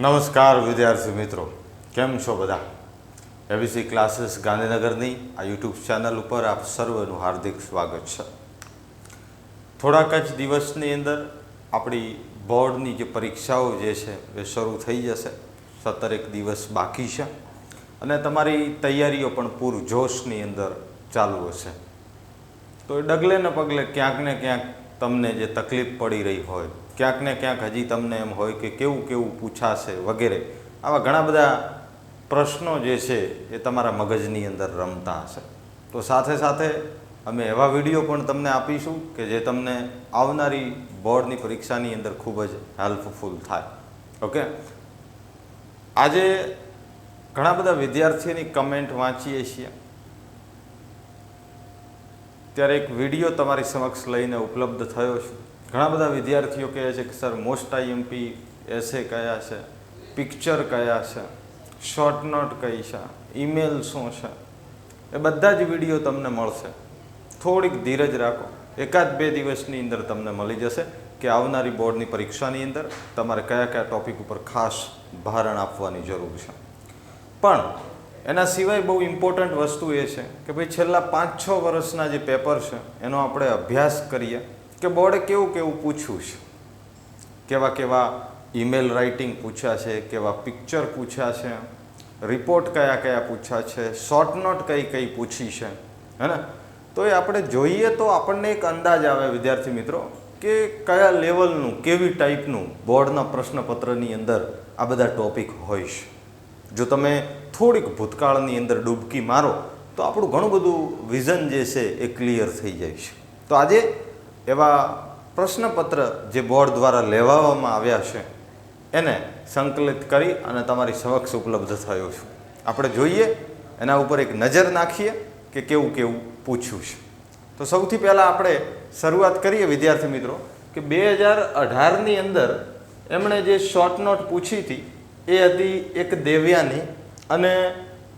નમસ્કાર વિદ્યાર્થી મિત્રો, કેમ છો બધા? એબીસી ક્લાસીસ ગાંધીનગરની આ યુટ્યુબ ચેનલ ઉપર આપ સર્વનું હાર્દિક સ્વાગત છે. થોડાક જ દિવસની અંદર આપણી બોર્ડની જે પરીક્ષાઓ જે છે એ શરૂ થઈ જશે. સત્તરેક દિવસ બાકી છે અને તમારી તૈયારીઓ પણ પૂરજોશની અંદર ચાલુ હશે. તો એ ડગલે ને પગલે ક્યાંક ને ક્યાંક તમને જે તકલીફ પડી રહી હોય ક્યાંક ને ક્યાંક હજી તમને એમ હોય કે કેવું કેવું પૂછાશે વગેરે. આવા ઘણા બધા પ્રશ્નો જે છે એ તમારા મગજની અંદર રમતા હશે. તો સાથે સાથે અમે એવા વીડિયો પણ તમને આપીશું કે જે તમને આવનારી બોર્ડની પરીક્ષાની અંદર ખૂબ જ હેલ્પફુલ થાય. ઓકે? આજે ઘણા બધા વિદ્યાર્થીઓની કમેન્ટ વાંચીએ છીએ. ત્યારે એક વીડિયો તમારી સમક્ષ લઈને ઉપલબ્ધ થયો છે. ઘણા બધા વિદ્યાર્થીઓ કહે છે કે, સર મોસ્ટ આઈએમપી એસે કયા છે? પિક્ચર કયા છે? શોર્ટ નોટ કઈ છે? ઈમેલ શું છે? એ બધા જ વીડિયો તમને મળશે. થોડીક ધીરજ રાખો. એકાદ બે દિવસની અંદર તમને મળી જશે કે આવનારી બોર્ડની પરીક્ષાની અંદર તમારે કયા કયા ટોપિક ઉપર ખાસ ભારણ આપવાની જરૂર છે. પણ એના સિવાય બહુ ઇમ્પોર્ટન્ટ વસ્તુ એ છે કે, ભાઈ, છેલ્લા પાંચ છ વર્ષના જે પેપર છે, એનો આપણે અભ્યાસ કરીએ કે બોર્ડે કેવું કેવું પૂછ્યું છે? કેવા કેવા ઈમેલ રાઇટિંગ પૂછ્યા છે, કેવા પિક્ચર પૂછ્યા છે, રિપોર્ટ કયા કયા પૂછ્યા છે શોર્ટ નોટ કઈ કઈ પૂછી છે, હે ને? તો એ આપણે જોઈએ તો આપણને એક અંદાજ આવે વિદ્યાર્થી મિત્રો, કે કયા લેવલનું, કેવી ટાઈપનું બોર્ડના પ્રશ્નપત્રની અંદર આ બધા ટોપિક હોય છે. જો તમે થોડીક ભૂતકાળની અંદર ડૂબકી મારો, તો આપણું ઘણું બધું વિઝન જે છે એ ક્લિયર થઈ જાય છે. તો આજે એવા પ્રશ્નપત્ર જે બોર્ડ દ્વારા લેવામાં આવ્યા છે, એને સંકલિત કરી અને તમારી સમક્ષ ઉપલબ્ધ થયો છું. આપણે જોઈએ, એના ઉપર એક નજર નાખીએ કે કેવું કેવું પૂછ્યું છે. તો સૌથી પહેલાં આપણે શરૂઆત કરીએ, વિદ્યાર્થી મિત્રો, કે બે હજાર અઢારની અંદર એમણે જે શોર્ટ નોટ પૂછી હતી, એ હતી એક દેવ્યાની અને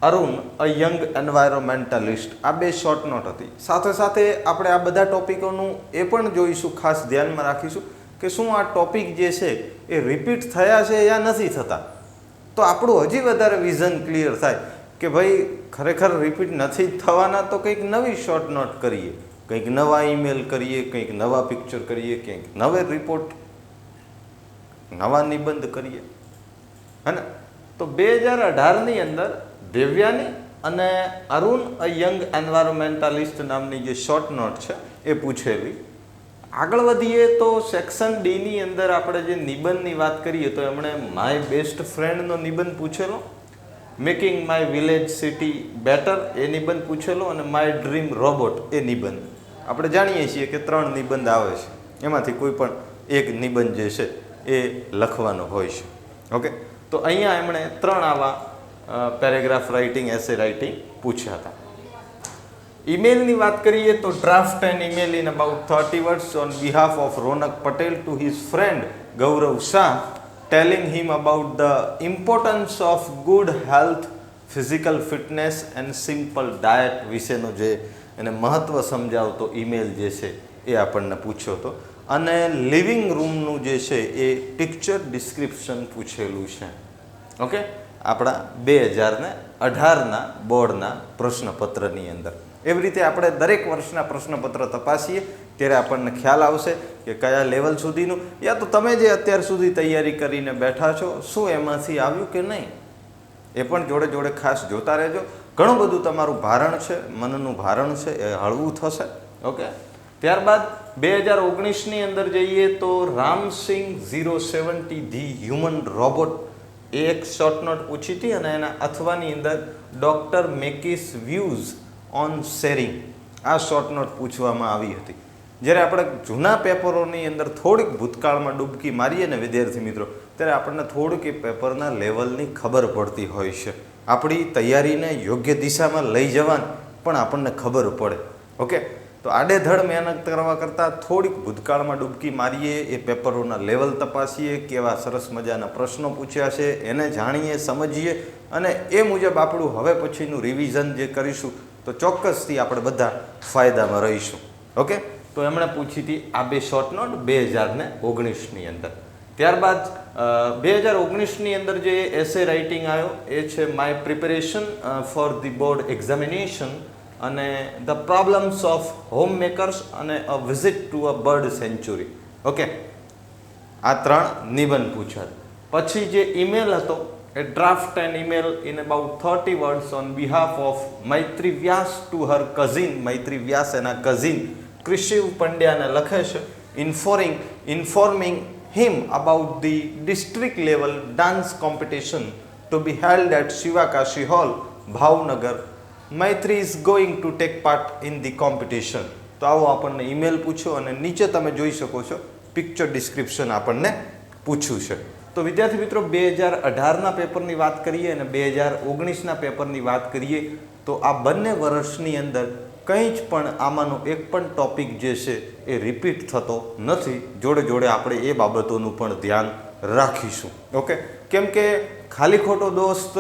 અરુણ અ યંગ એન્વાયરોમેન્ટલિસ્ટ આ બે શોર્ટ નોટ હતી. સાથે સાથે આપણે આ બધા ટોપિકોનું એ પણ જોઈશું, ખાસ ધ્યાનમાં રાખીશું કે શું આ ટોપિક જે છે એ રિપીટ થયા છે યા નથી થતા. તો આપણું હજી વધારે વિઝન ક્લિયર થાય કે ભાઈ, ખરેખર રિપીટ નથી થવાના તો કંઈક નવી શોર્ટ નોટ કરીએ. કંઈક નવા ઈમેલ કરીએ, કંઈક નવા પિક્ચર કરીએ, કંઈક નવે રિપોર્ટ નવા નિબંધ કરીએ. હે ને? તો બે હજાર અઢારની અંદર દેવ્યાની અને અરુણ, અ યંગ એન્વાયરમેન્ટાલિસ્ટ નામની જે શોર્ટ નોટ છે, એ પૂછેલી. આગળ વધીએ તો સેક્શન ડીની અંદર આપણે જે નિબંધની વાત કરીએ, તો એમણે માય બેસ્ટ ફ્રેન્ડનો નિબંધ પૂછેલો. Making my village city better એ નિબંધ પૂછેલો અને માય ડ્રીમ રોબોટ એ નિબંધ. આપણે જાણીએ છીએ કે ત્રણ નિબંધ આવે છે. એમાંથી કોઈ પણ એક નિબંધ જે છે, એ લખવાનો હોય છે. ઓકે? તો અહીંયા એમણે ત્રણ આવા પેરેગ્રાફ રાઇટિંગ એસે રાઇટિંગ પૂછ્યા હતા. ઈમેલની વાત કરીએ તો draft and email in about thirty words on behalf of Ronak Patel to his friend Gaurav Shah telling him about the importance of good health physical fitness and simple diet વિશેનો જે એને મહત્ત્વ સમજાવતો email જે છે એ આપણને પૂછ્યો હતો. અને લિવિંગ રૂમનું જે છે એ પિક્ચર ડિસ્ક્રિપ્શન પૂછેલું છે. ઓકે આપણા બે હજારને અઢારના બોર્ડના પ્રશ્નપત્રની અંદર. એવી રીતે આપણે દરેક વર્ષના પ્રશ્નપત્ર તપાસીએ, ત્યારે આપણને ખ્યાલ આવશે કે કયા લેવલ સુધીનું, યા તો તમે જે અત્યાર સુધી તૈયારી કરીને બેઠા છો, શું એમાંથી આવ્યું કે નહીં? એ પણ જોડે જોડે ખાસ જોતા રહેજો. ઘણું બધું તમારું ભારણ છે, મનનું ભારણ છે, એ હળવું થશે. ઓકે? ત્યારબાદ બે હજાર ઓગણીસની અંદર જઈએ તો Ramsingh zero seventy the human robot એ એક શોર્ટ નોટ પૂછી હતી અને એના અથવાની અંદર doctor Mackie's views on sharing આ શોર્ટ નોટ પૂછવામાં આવી હતી. જ્યારે આપણે જૂના પેપરોની અંદર થોડીક ભૂતકાળમાં ડૂબકી મારીએ ને વિદ્યાર્થી મિત્રો, ત્યારે આપણને થોડીક એ પેપરના લેવલની ખબર પડતી હોય છે. આપણી તૈયારીને યોગ્ય દિશામાં લઈ જવાની પણ આપણને ખબર પડે. ઓકે તો આડેધડ મહેનત કરવા કરતાં થોડીક ભૂતકાળમાં ડૂબકી મારીએ, એ પેપરોના લેવલ તપાસીએ, કેવા સરસ મજાના પ્રશ્નો પૂછ્યા છે, એને જાણીએ, સમજીએ અને એ મુજબ આપણું હવે પછીનું રિવિઝન જે કરીશું, તો ચોક્કસથી આપણે બધા ફાયદામાં રહીશું. ઓકે તો એમણે પૂછી હતી આ બે શોર્ટ નોટ બે હજાર ને ઓગણીસની અંદર. ત્યારબાદ બે હજાર ઓગણીસની અંદર જે એસે રાઇટિંગ આવ્યો, એ છે my preparation for the board examination અને the problems of home makers અને a visit to a bird sanctuary okay આ ત્રણ નિબંધ પૂછ્યા પછી જે ઈમેલ હતો, એ draft an email in about thirty words on behalf of Maitri Vyas to her cousin Maitri Vyas એના કઝિન ક્રિશિવ પંડ્યાને લખે છે informing informing him about the district level dance competition to be held at Sivakasi hall Bhavnagar. Maitri is going to take part in the competition તો આવો આપણને email પૂછ્યો અને નીચે તમે જોઈ શકો છો પિક્ચર ડિસ્ક્રિપ્શન આપણને પૂછ્યું છે. તો વિદ્યાર્થી મિત્રો, બે હજાર અઢારના પેપરની વાત કરીએ અને બે હજાર ઓગણીસના પેપરની વાત કરીએ, તો આ બંને વર્ષની અંદર કંઈ જ પણ આમાંનો એક પણ ટોપિક જે છે એ રિપીટ થતો નથી. જોડે જોડે આપણે એ બાબતોનું પણ ધ્યાન રાખીશું. ઓકે કેમ કે ખાલી ખોટો દોસ્ત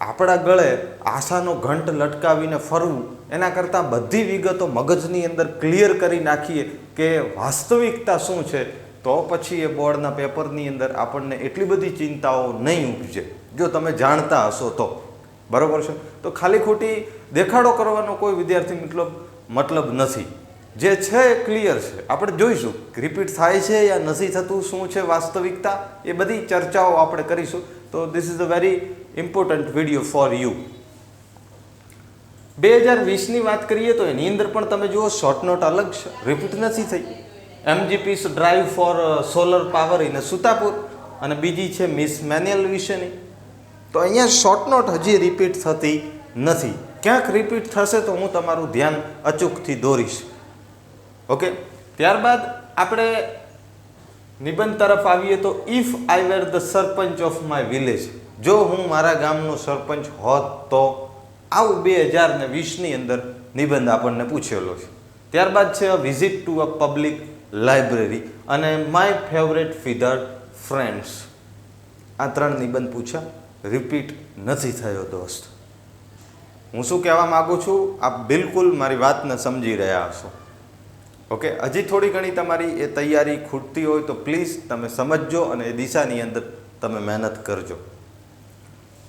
આપણા ગળે આશાનો ઘંટ લટકાવીને ફરવું, એના કરતાં બધી વિગતો મગજની અંદર ક્લિયર કરી નાખીએ કે વાસ્તવિકતા શું છે, તો પછી એ બોર્ડના પેપરની અંદર આપણને એટલી બધી ચિંતાઓ નહીં ઉપજે. જો તમે જાણતા હશો તો. બરાબર છે? તો ખાલી ખોટી દેખાડો કરવાનો કોઈ વિદ્યાર્થી મતલબ મતલબ નથી. જે છે એ ક્લિયર છે. આપણે જોઈશું રિપીટ થાય છે યા નથી થતું, શું છે વાસ્તવિકતા, એ બધી ચર્ચાઓ આપણે કરીશું. તો this is a very important video for you બે હજાર વીસની વાત કરીએ તો એની અંદર પણ તમે જુઓ શોર્ટ નોટ અલગ રિપીટ નથી થઈ. એમજીપીસ drive for solar power in Sutapur અને બીજી છે મિસ મેન્યુઅલ વિશેની. તો અહીંયા શોર્ટ નોટ હજી રિપીટ થતી નથી. ક્યાંક રિપીટ થશે તો હું તમારું ધ્યાન અચૂકથી દોરીશ. ઓકે ત્યારબાદ આપણે નિબંધ તરફ આવીએ તો if I were the sarpanch of my village જો હું મારા ગામનો સરપંચ હોત તો આવું બે હજાર ને વીસની અંદર નિબંધ આપણને પૂછેલો છે. ત્યારબાદ છે visit to a public library અને માય ફેવરેટ ફિધર ફ્રેન્ડ્સ આ ત્રણ નિબંધ પૂછ્યા. રિપીટ નથી થયો દોસ્ત. હું શું કહેવા માગું છું? આપ બિલકુલ મારી વાતને સમજી રહ્યા હશો. ઓકે, હજી થોડી ઘણી તમારી એ તૈયારી ખૂટતી હોય તો પ્લીઝ તમે સમજજો અને એ દિશાની અંદર તમે મહેનત કરજો.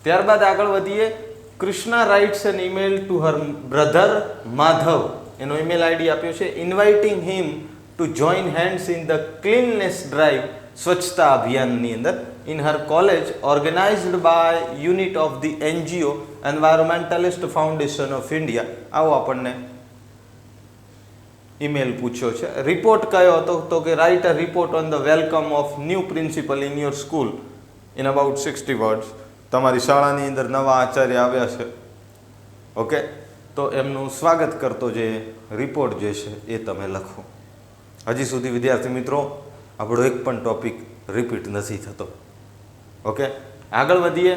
ત્યારબાદ આગળ વધીએ. Krishna writes an email to her brother Madhav. એનો ઈમેલ આઈડી આપ્યો છે. Inviting him to join hands in the cleanliness drive સ્વચ્છતા અભિયાનની અંદર. In her college organised by unit of the NGO environmentalist foundation of India આવો આપણને email પૂછ્યો છે. રિપોર્ટ કયો હતો? તો કે write a report on the welcome of new principal in your school in about sixty words તમારી શાળાની અંદર નવા આચાર્ય આવ્યા છે. ઓકે? તો એમનું સ્વાગત કરતો જે રિપોર્ટ જે છે એ તમે લખો. હજી સુધી વિદ્યાર્થી મિત્રો, આપણો એક પણ ટોપિક રિપીટ નથી થતો. ઓકે? આગળ વધીએ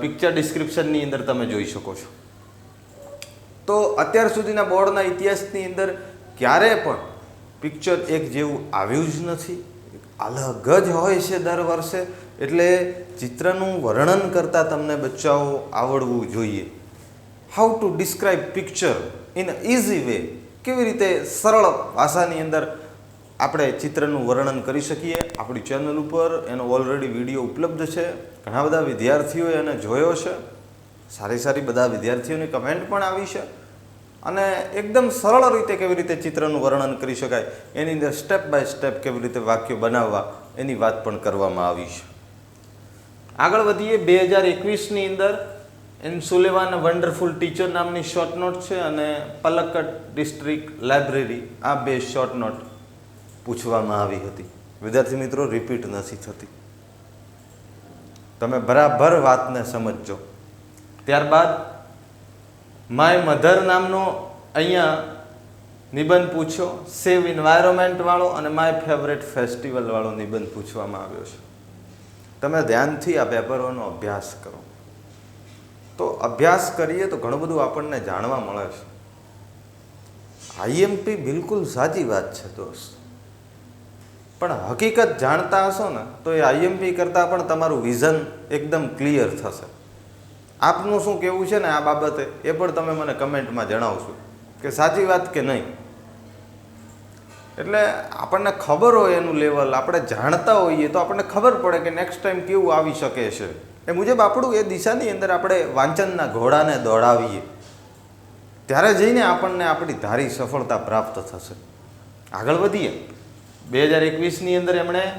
પિક્ચર ડિસ્ક્રિપ્શનની અંદર તમે જોઈ શકો છો. તો અત્યાર સુધીના બોર્ડના ઇતિહાસની અંદર ક્યારે પણ પિક્ચર એક જેવું આવ્યું જ નથી. અલગ જ હોય છે દર વર્ષે. એટલે ચિત્રનું વર્ણન કરતાં તમને બચ્ચાઓ આવડવું જોઈએ. How to describe picture in easy way કેવી રીતે સરળ ભાષાની અંદર આપણે ચિત્રનું વર્ણન કરી શકીએ? આપણી ચેનલ ઉપર એનો ઓલરેડી વીડિયો ઉપલબ્ધ છે. ઘણા બધા વિદ્યાર્થીઓએ એને જોયો છે. સારી સારી બધા વિદ્યાર્થીઓની કમેન્ટ પણ આવી છે. અને એકદમ સરળ રીતે કેવી રીતે ચિત્રનું વર્ણન કરી શકાય, એની અંદર સ્ટેપ બાય સ્ટેપ કેવી રીતે વાક્યો બનાવવા, એની વાત પણ કરવામાં આવી છે. આગળ વધીએ, બે હજાર એકવીસની અંદર એન સુલેવાન વન્ડરફુલ ટીચર નામની શોર્ટ નોટ છે અને પલક્કડ ડિસ્ટ્રિક્ટ લાઇબ્રેરી આ બે શોર્ટ નોટ પૂછવામાં આવી હતી. વિદ્યાર્થી મિત્રો રિપીટ નથી થતી. તમે બરાબર વાતને સમજજો. ત્યારબાદ માય મધર નામનો અહીંયા નિબંધ પૂછ્યો, સેવ વાળો અને માય ફેવરેટ ફેસ્ટિવલ વાળો નિબંધ પૂછવામાં આવ્યો છે. તમે ધ્યાનથી આ પેપરોનો અભ્યાસ કરો. તો અભ્યાસ કરીએ તો ઘણું બધું આપણને જાણવા મળે છે. આઈએમપી બિલકુલ સાચી વાત છે દોસ્ત. પણ હકીકત જાણતા હશો ને, તો એ આઈએમપી કરતાં પણ તમારું વિઝન એકદમ ક્લિયર થશે. આપનું શું કહેવું છે ને આ બાબતે એ પણ તમે મને કમેન્ટમાં જણાવશો કે સાચી વાત કે નહીં? એટલે આપણને ખબર હોય એનું લેવલ, આપણે જાણતા હોઈએ તો આપણને ખબર પડે કે નેક્સ્ટ ટાઈમ કેવું આવી શકે છે. એ મુજબ આપણું એ દિશાની અંદર આપણે વાંચનના ઘોડાને દોડાવીએ. ત્યારે જઈને આપણને આપણી ધારી સફળતા પ્રાપ્ત થશે. આગળ વધીએ. બે હજાર એકવીસની અંદર એમણે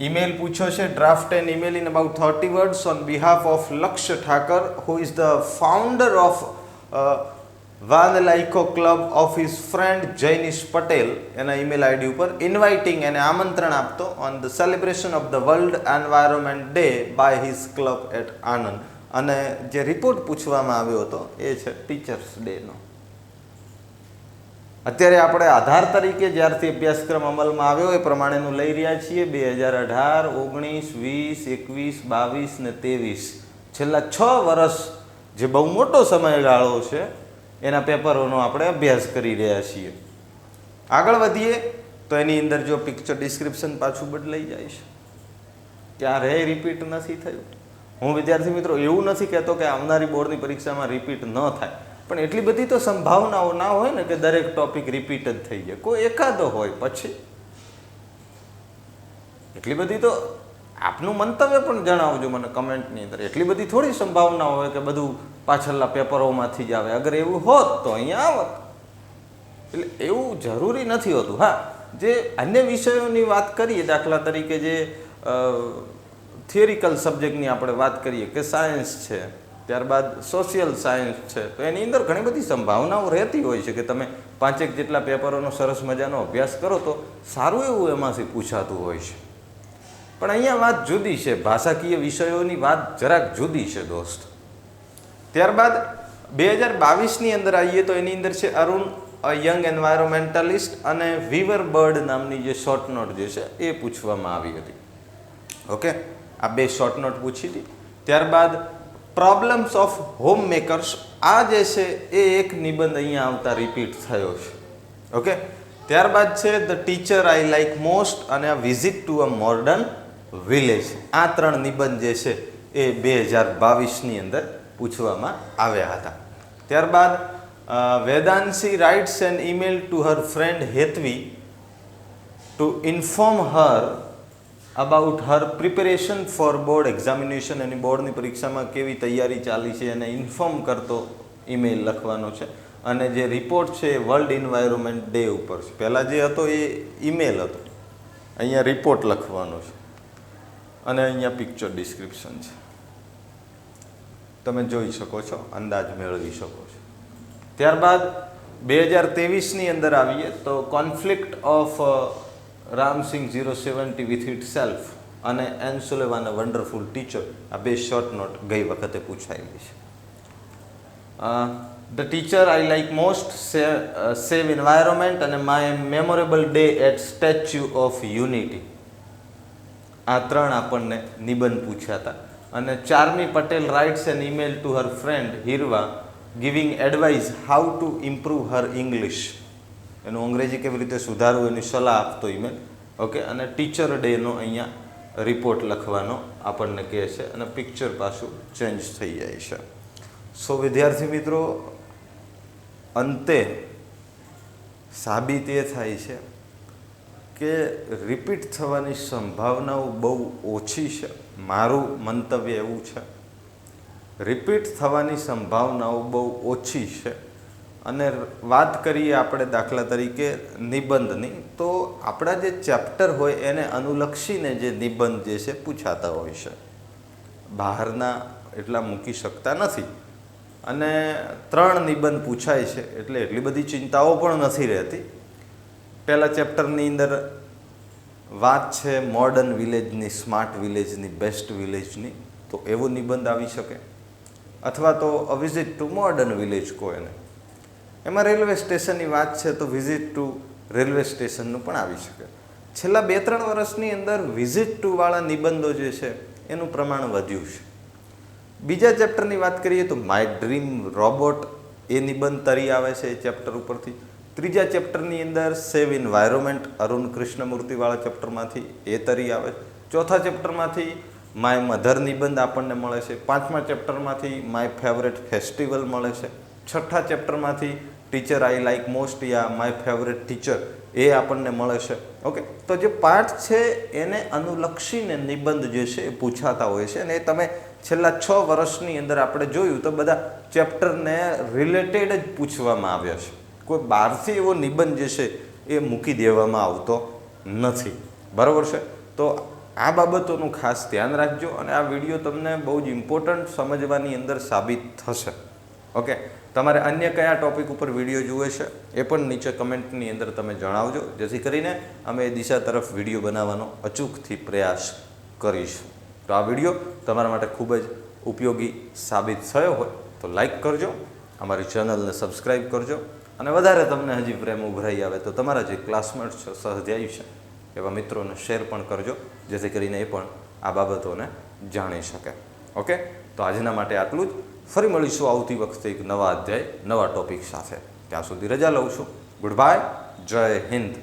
ઈમેલ પૂછ્યો છે draft an email in about thirty words on behalf of Lakshya Thakar who is the founder of van લાઇકો club of his friend Jainish Patel. એના ઈમેલ આઈડી ઉપર ઇન્વાઇટિંગ એને આમંત્રણ આપતો on the celebration of the world environment day by his club at Anand અને જે report પૂછવામાં આવ્યો હતો, એ છે ટીચર્સ ડેનો અત્યારે આપણે આધાર તરીકે જ્યારથી અભ્યાસક્રમ અમલમાં આવ્યો, એ પ્રમાણેનું લઈ રહ્યા છીએ. બે હજાર અઢાર, ઓગણીસ, વીસ, એકવીસ, બાવીસ ને ત્રેવીસ. છેલ્લા છ વર્ષ જે બહુ મોટો સમયગાળો છે, એના પેપરોનો આપણે અભ્યાસ કરી રહ્યા છીએ. આગળ વધીએ તો એની અંદર જો પિક્ચર ડિસ્ક્રિપ્શન પાછું બદલાઈ જાય છે. ક્યારેય રિપીટ નથી થયું. હું વિદ્યાર્થી મિત્રો એવું નથી કહેતો કે આવનારી બોર્ડની પરીક્ષામાં રિપીટ ન થાય. પણ એટલી બધી તો સંભાવનાઓ ના હોય ને કે દરેક ટોપિક રિપીટ જ થઈ જાય. કોઈ એકાદો હોય પછી. એટલી બધી તો આપનું મંતવ્ય પણ જણાવજો મને કમેન્ટની અંદર. એટલી બધી થોડી સંભાવના હોય કે બધું પાછળના પેપરોમાંથી જ આવે. અગર એવું હોત તો અહીંયા આવત. એટલે એવું જરૂરી નથી હોતું. હા, જે અન્ય વિષયોની વાત કરીએ, દાખલા તરીકે જે થિયરિકલ સબ્જેક્ટની આપણે વાત કરીએ કે સાયન્સ છે. ત્યારબાદ સોશિયલ સાયન્સ છે. તો એની અંદર ઘણી બધી સંભાવનાઓ રહેતી હોય છે કે તમે પાંચેક જેટલા પેપરોનો સરસ મજાનો અભ્યાસ કરો તો સારું એવું એમાંથી પૂછાતું હોય છે. પણ અહીંયા વાત જુદી છે. ભાષાકીય વિષયોની વાત જરાક જુદી છે દોસ્ત. ત્યારબાદ બે હજાર બાવીસની અંદર આવીએ તો એની અંદર છે અરુણ યંગ એન્વાયરમેન્ટલિસ્ટ અને વિવર બર્ડ નામની જે શોર્ટ નોટ જે છે એ પૂછવામાં આવી હતી. ઓકે આ બે શોર્ટ નોટ પૂછી હતી. ત્યારબાદ પ્રોબ્લેમ્સ ઓફ હોમ મેકર્સ આ જે છે, એ એક નિબંધ અહીંયા આવતા રિપીટ થયો છે. ઓકે ત્યારબાદ છે the teacher I like most અને આ visit to a modern village આ ત્રણ નિબંધ જે છે, એ બે હજાર બાવીસની અંદર પૂછવામાં આવ્યા હતા. ત્યારબાદ Vedanshi writes an email to her friend Hetvi to inform her about her preparation for board examination એની બોર્ડની પરીક્ષામાં કેવી તૈયારી ચાલી છે એને ઇન્ફોર્મ કરતો ઈમેલ લખવાનો છે. અને જે રિપોર્ટ છે એ વર્લ્ડ ઇન્વાયરોમેન્ટ ડે ઉપર છે. પહેલાં જે હતો એ ઈમેલ હતો. અહીંયા રિપોર્ટ લખવાનો છે. અને અહીંયા પિક્ચર ડિસ્ક્રિપ્શન છે. તમે જોઈ શકો છો, અંદાજ મેળવી શકો છો. ત્યારબાદ બે હજાર ત્રેવીસની અંદર આવીએ તો conflict of Ramsingh zero seventy with itself અને એન સુલેવાન વન્ડરફુલ ટીચર આ બે શોર્ટ નોટ ગઈ વખતે પૂછાયેલી છે. The teacher I like most save environment અને my memorable day at statue of unity. આ ત્રણ આપણને નિબંધ પૂછ્યા હતા. અને Charmi Patel writes an email to her friend Hirva, giving advice how to improve her English. એનું અંગ્રેજી કેવી રીતે સુધારવું એની સલાહ આપતો ઈમેલ ઓકે, અને ટીચર ડેનો અહીંયા રિપોર્ટ લખવાનો આપણને કહે છે અને પિક્ચર પાછું ચેન્જ થઈ જાય છે. સો વિદ્યાર્થી મિત્રો, અંતે સાબિત એ થાય છે કે રિપીટ થવાની સંભાવનાઓ બહુ ઓછી છે. મારું મંતવ્ય એવું છે. રિપીટ થવાની સંભાવનાઓ બહુ ઓછી છે. અને વાત કરીએ આપણે દાખલા તરીકે નિબંધની, તો આપણા જે ચેપ્ટર હોય એને અનુલક્ષીને જે નિબંધ જે છે પૂછાતા હોય છે. બહારના એટલા મૂકી શકતા નથી. અને ત્રણ નિબંધ પૂછાય છે એટલે એટલી બધી ચિંતાઓ પણ નથી રહેતી. પહેલા ચેપ્ટરની અંદર વાત છે મોડર્ન વિલેજની, સ્માર્ટ વિલેજની, બેસ્ટ વિલેજની, તો એવો નિબંધ આવી શકે. અથવા તો a visit to modern village કહો એને એમાં રેલવે સ્ટેશનની વાત છે તો વિઝિટ ટુ રેલવે સ્ટેશનનું પણ આવી શકે. છેલ્લા બે ત્રણ વર્ષની અંદર વિઝિટ ટુ વાળા નિબંધો જે છે, એનું પ્રમાણ વધ્યું છે. બીજા ચેપ્ટરની વાત કરીએ તો માય ડ્રીમ રોબોટ એ નિબંધ તરી આવે છે એ ચેપ્ટર ઉપરથી. ત્રીજા ચેપ્ટરની અંદર સેવ ઇન્વાયરોમેન્ટ અરુણ કૃષ્ણમૂર્તિવાળા ચેપ્ટરમાંથી એ તરી આવે ચોથા ચેપ્ટરમાંથી માય મધર નિબંધ આપણને મળે છે. પાંચમા ચેપ્ટરમાંથી માય ફેવરેટ ફેસ્ટિવલ મળે છે. છઠ્ઠા ચેપ્ટરમાંથી ટીચર આઈ લાઈક મોસ્ટ યા માય ફેવરેટ ટીચર એ આપણને મળે છે. ઓકે? તો જે પાઠ છે એને અનુલક્ષીને નિબંધ જે છે એ પૂછાતા હોય છે અને એ તમે છેલ્લા છ વર્ષની અંદર આપણે જોયું તો બધા ચેપ્ટરને રિલેટેડ જ પૂછવામાં આવ્યા છે. કોઈ બહારથી એવો નિબંધ જે છે એ મૂકી દેવામાં આવતો નથી. બરાબર છે? તો આ બાબતોનું ખાસ ધ્યાન રાખજો અને આ વીડિયો તમને બહુ જ ઇમ્પોર્ટન્ટ સમજવાની અંદર સાબિત થશે. ઓકે? તમારે અન્ય કયા ટોપિક ઉપર વીડિયો જુએ છે, એ પણ નીચે કમેન્ટની અંદર તમે જણાવજો. જેથી કરીને અમે એ દિશા તરફ વીડિયો બનાવવાનો અચૂકથી પ્રયાસ કરીશું. તો આ વીડિયો તમારા માટે ખૂબ જ ઉપયોગી સાબિત થયો હોય તો લાઈક કરજો, અમારી ચેનલને સબસ્ક્રાઈબ કરજો, અને વધારે તમને હજી પ્રેમ ઉભરાઈ આવે તો તમારા જે ક્લાસમેટ છે, સહધ્યાયી છે, એવા મિત્રોને શેર પણ કરજો, જેથી કરીને એ પણ આ બાબતોને જાણી શકે. ઓકે? તો આજના માટે આટલું જ. ફરી મળીશું આવતી વખતે એક નવા અધ્યાય, નવા ટોપિક સાથે. ત્યાં સુધી રજા લઉં છું. ગુડ બાય જય હિન્દ.